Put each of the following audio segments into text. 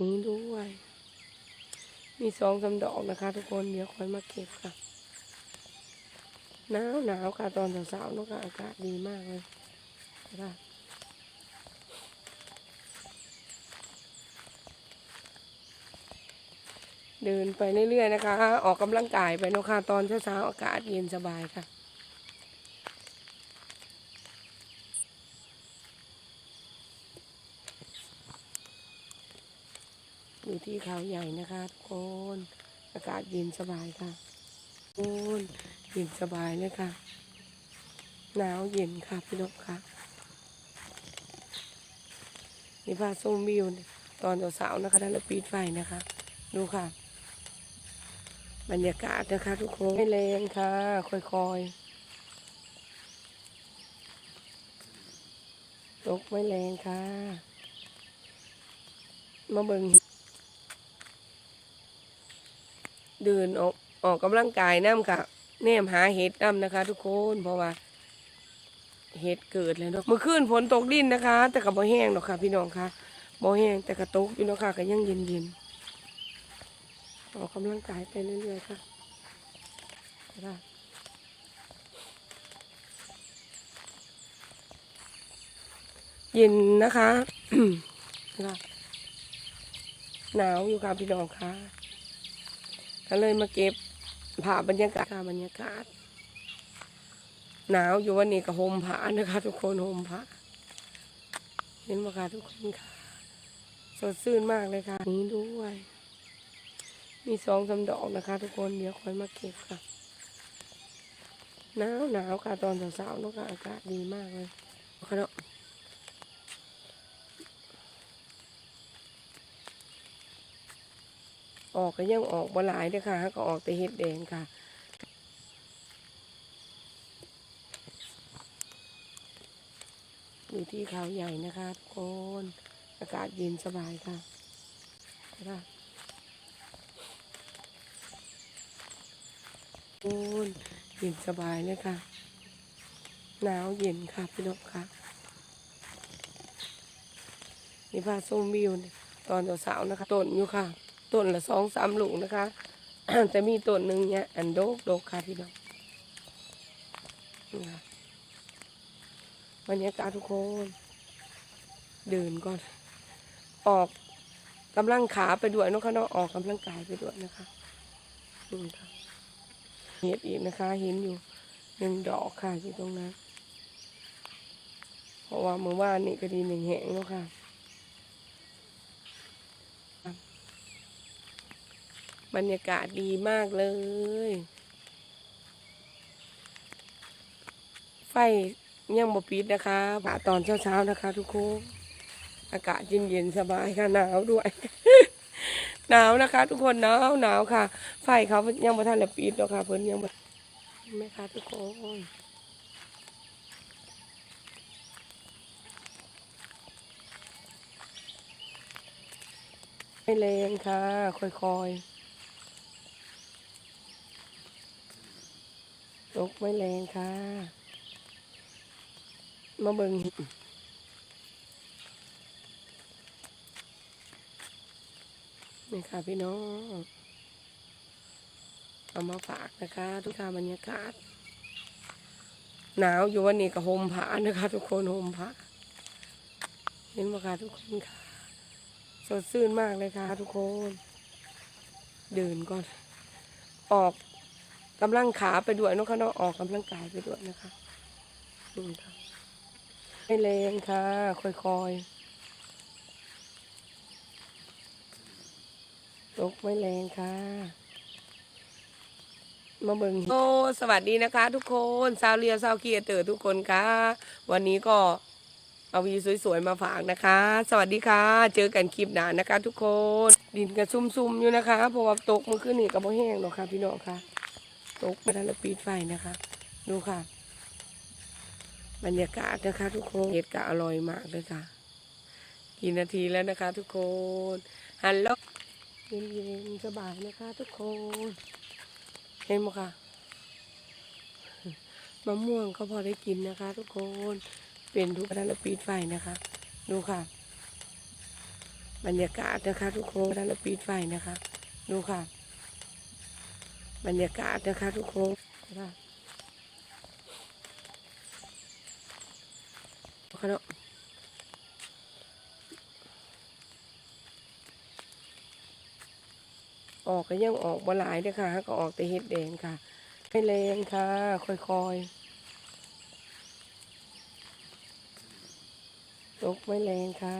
นี้ด้วย มีสองสาดอกนะคะ ทุกคนเดี๋ยวค่อยมาเก็บค่ะหนาวหนาวค่ะตอนสาวๆนอะค่ะอากาศดีมากเลยค่ะเดินไปเรื่อยๆนะคะ ออกกำลังกายไปนะคะตอนเช้าๆอากาศเย็นสบายค่ะ ที่เขาใหญ่นะคะทุกคนอากาศเย็นสบายค่ะทุกคนเย็นสบายเลยค่ะหนาวเย็นค่ะพี่นกค่ะนี่พาส้มวิวตอนสาวๆนะคะด้านละปีดไฟนะคะ ดูค่ะ บรรยากาศนะคะ ทุกคนไม่แรงค่ะ ค่อยๆตกไม่แรงค่ะ มาเบิ่ง เดินออกออกกำลังกายน้ำค่ะแนมหาเห็ดน้ำนะคะ ทุกคนเพราะว่า เห็ดเกิดแล้วเนาะเมื่อคืนฝนตกดินนะคะ แต่ก็บ่แห้งหรอกค่ะ พี่น้องค่ะบ่แห้งแต่ก็ตกอยู่เนาะค่ะก็ยังเย็นเย็นออกกำลังกายไปเรื่อยๆค่ะค่ะเย็นนะคะค่ะหนาวอยู่ค่ะพี่น้องค่ะ ก็เลยมาเก็บผ่าบรรยากาศค่ะบรรยากาศ หนาวอยู่วันนี้ก็ห่มผ้านะคะ ทุกคนห่มผ้าเห็นไหมคะทุกคนค่ะสดชื่นมากเลยค่ะ นี้ด้วย มีสองสาดอกนะคะ ทุกคนเดี๋ยวคอยมาเก็บค่ะหนาวหนาวค่ะตอนสาวๆนอะค่ะอากาศดีมากเลยค่ะเนาะ ออกก็ยังออกบ่หลายเด้อค่ะก็ออกแต่เห็ดแดงค่ะอยู่ที่เขาใหญ่นะคะทุกคนอากาศเย็นสบายค่ะค่ะโอ้นเย็นสบายเลยค่ะ หนาวเย็นค่ะพี่นกค่ะนี่พาส้มวิวตอนสาวๆนะคะต้นอยู่ค่ะ ต้นละสองสามลุงนะคะ แต่มีต้นหนึ่งเนี่ยอันโดกโดกค่ะพี่น้องนี่ค่ะบรรยากาศทุกคน เดินก่อน ออกกำลังขาไปด้วยนอะคะเนาะออกกำลังกายไปด้วยนะคะนี่ค่ะเห็นอีกนะคะ เห็นอยู่หนึ่งดอกค่ะอยู่ตรงนั้น เพราะว่าเมื่อวานนี่ก็ดีหนึ่งแหงแล้วค่ะ บรรยากาศดีมากเลย ไฟยังบ่ปิดนะคะผ่าตอนเช้าๆนะคะ ทุกคนอากาศเย็นๆสบายค่ะหนาวด้วย หนาวนะคะ ทุกคนหนาวหนาวค่ะ ไฟเขายังบ่ทันได้ปิดหรอกค่ะเพิ่นยังบ่ไหมคะทุกคนไม่แรงค่ะค่อยๆ ตกไม่แรงค่ะ มาเบิ่งนี่ค่ะพี่น้อง เอามาฝากนะคะ ทุกท่าบรรยากาศ หนาวอยู่วันนี้ก็ห่มผ้านะคะ ทุกคนห่มผ้าเห็นไหมคะทุกคนค่ะ สดชื่นมากเลยค่ะ ทุกคน เดินก่อน ออก กำลังขาไปด้วยนอะคะเนาะออกกำลังกายไปด้วยนะคะนี่ค่ะไม่แรงค่ะ ค่อยๆตกไม่แรงค่ะ มาเบิงโอ้สวัสดีนะคะ ทุกคนซาวเรียซาวเกียเตอร์ทุกคนค่ะ วันนี้ก็เอาวีสวยๆมาฝากนะคะ สวัสดีค่ะ เจอกันคลิปหนานะคะ ทุกคน ดินก็ซุ่มๆอยู่นะคะ เพราะว่าตกมื่อคืนนี้ก็บ่แห้งหรอกค่ะพี่น้องค่ะ ตกมาทันละปีดไฟนะคะ ดูค่ะ บรรยากาศนะคะ ทุกคนเห็ดก็อร่อยมากเลยค่ะ กี่นาทีแล้วนะคะ ทุกคนฮัลโหลเย็นๆสบายนะคะ ทุกคน เห็นไหมคะมะม่วงก็พอได้กินนะคะ ทุกคนเป็นทุกท่านละปีดไฟนะคะ ดูค่ะ บรรยากาศนะคะ ทุกคนท่านเราปิดไฟนะคะ ดูค่ะ บรรยากาศนะคะทุกคนค่ะขนมออกก็ยังออกบ่หลายเด้อค่ะ ก็ออกแต่เห็ดแดงค่ะไม่แรงค่ะ ค่อยๆตกไม่แรงค่ะ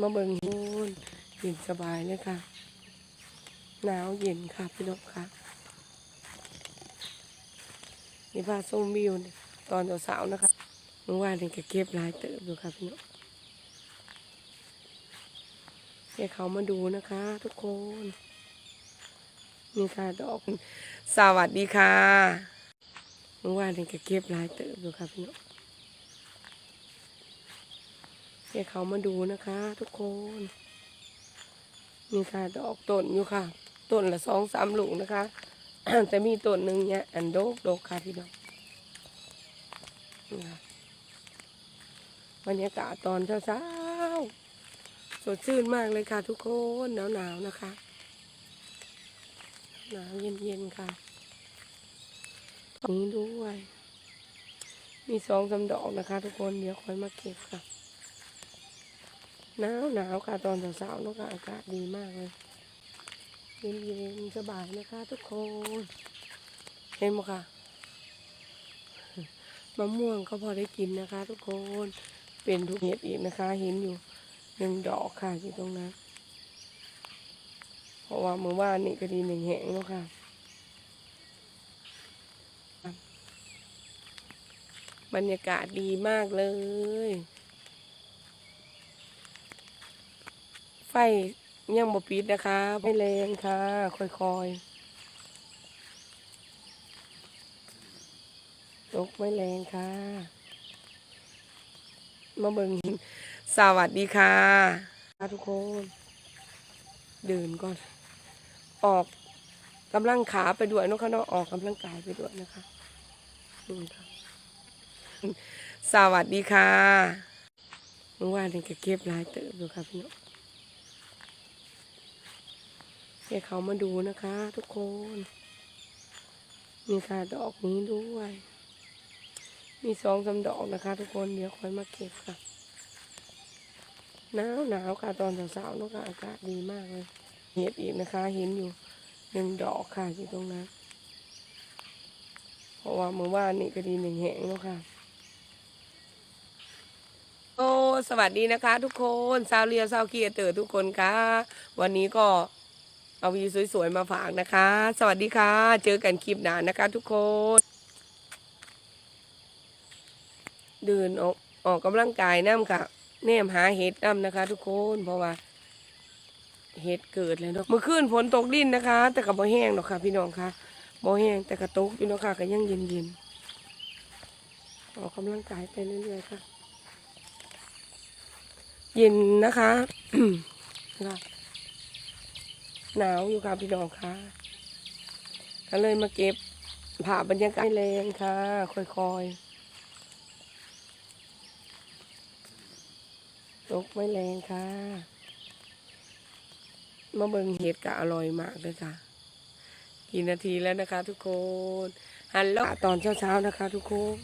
มาเบิ่งฮูนเย็นสบายเลยค่ะ หนาวเย็นค่ะพี่นกค่ะนี่พาส้มวิวตอนสาวๆนะคะเมื่อวานนี่ก็เก็บหลายเติบอยู่ค่ะพี่นกให้เขามาดูนะคะ ทุกคนนี่ค่ะดอกสวัสดีค่ะเมื่อวานนี่ก็เก็บหลายเติบอยู่ค่ะพี่นกให้เขามาดูนะคะ ทุกคนนี่ค่ะดอกต้นอยู่ค่ะ ต้นละสองสามลูกนะคะ แต่มีต้นหนึ่งเนี่ยอันโดกโดกค่ะพี่น้องนี่ค่ะบรรยากาศตอนเช้าๆสดชื่นมากเลยค่ะทุกคนหนาวหนาวนะคะ หนาวเย็นๆค่ะตรงนี้ด้วย มีสองสามดอกนะคะ ทุกคนเดี๋ยวคอยมาเก็บค่ะหนาวหนาวค่ะตอนเช้าๆเนอะคะอากาศดีมากเลย เย็นเย็นสบายนะคะทุกคน เห็นไหมคะมะม่วงก็พอได้กินนะคะ ทุกคน เป็นทุกเห็ดอีกนะคะ เห็นอยู่หนึ่งดอกค่ะอยู่ตรงนั้น เพราะว่าเมื่อวานนี่ก็ดีหนึ่งแหงแล้วค่ะบรรยากาศดีมากเลย ไฟ ยังบ่ปิดนะคะไม่แรงค่ะ ค่อยๆตกไม่แรงค่ะ มาเบิ่งสวัสดีค่ะทุกคนเดินก่อน ออกกำลังขาไปด้วยนะคะเนาะออกกำลังกายไปด้วยนะคะอืมค่ะสวัสดีค่ะเมื่อวานนี่ก็เก็บลายเติบอยู่ค่ะพี่น้อง ให้เขามาดูนะคะ ทุกคน มีค่ะดอกนี้ด้วย มีสองสามดอกนะคะ ทุกคนเดี๋ยวคอยมาเก็บค่ะหนาวหนาวค่ะตอนสาวๆนอะคะอากาศดีมากเลย เห็ดอีกนะคะ เห็นอยู่หนึ่งดอกค่ะอยู่ตรงนั้น เพราะว่าเมื่อวานนี่ก็ดีหนึ่งแหงแล้วค่ะโอ้สวัสดีนะคะ ทุกคน ซาวเรียซาวเกียเตอร์ทุกคนค่ะ วันนี้ก็ เอาวีสวยๆมาฝากนะคะ สวัสดีค่ะ เจอกันคลิปหน้านะคะ ทุกคน เดินออกออกกำลังกายน้ำค่ะ แนมหาเห็ดน้ำนะคะ ทุกคนเพราะว่าเห็ดเกิดเลยเนาะเมื่อคืนฝนตกดินนะคะ แต่กับบ่แห้งหรอกค่ะ พี่น้องค่ะบ่แห้งแต่กระตกอยู่เนาะค่ะก็ยังเย็นๆออกกำลังกายไปเรื่อยๆค่ะ เย็นนะคะค่ะ หนาวอยู่ค่ะพี่น้องค่ะก็เลยมาเก็บผ่าบรรยากาศไม่แรงค่ะ ค่อยๆตกไม่แรงค่ะ มาเบิงเห็ดก็อร่อยมากเลยค่ะ กี่นาทีแล้วนะคะ ทุกคนฮัลโหลตอนเช้าๆนะคะ ทุกคน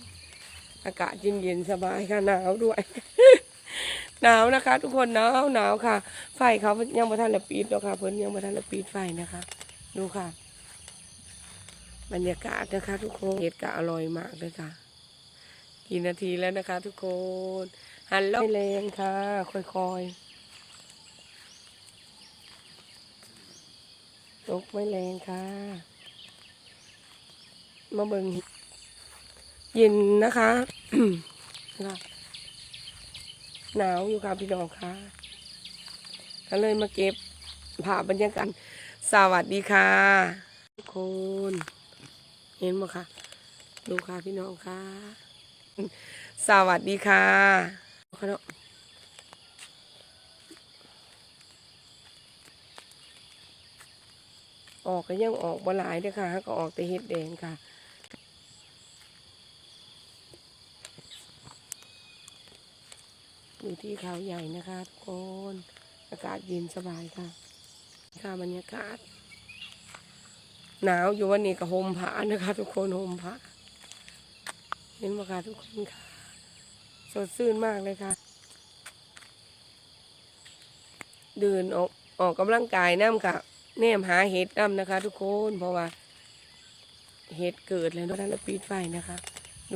อากาศเย็นๆสบายค่ะหนาวด้วย หนาวนะคะ ทุกคนหนาวหนาวค่ะ ไฟเขายังบ่ทันละปิดหรอกค่ะเพิ่นยังบ่ทันละปิดไฟนะคะ ดูค่ะ บรรยากาศนะคะ ทุกคนเห็ดก็อร่อยมากเลยค่ะ กี่นาทีแล้วนะคะ ทุกคน หันแล้วไม่แรงค่ะ ค่อยๆตกไม่แรงค่ะ มาเบิ่งเย็นนะคะค่ะ หนาวอยู่ค่ะพี่น้องค่ะก็เลยมาเก็บผ่าบรรยากาศสวัสดีค่ะทุกคนเห็นไหมคะดูค่ะพี่น้องค่ะ สวัสดีค่ะค่ะเนาะออกก็ยังออกบ่หลายเด้อค่ะก็ออกแต่เห็ดแดงค่ะ อยู่ ที่เขาใหญ่นะคะทุกคนอากาศเย็นสบายค่ะ ค่ะบรรยากาศ หนาวอยู่วันนี้กับโฮมผ้านะคะ ทุกคนโฮมผ้าเห็นไหมคะทุกคนค่ะ สดชื่นมากเลยค่ะ เดินออกออกกำลังกายน้ำค่ะแนมหาเห็ดน้ำนะคะ ทุกคนเพราะว่าเห็ดเกิดแล้วเนาะแล้วปิดไฟนะคะ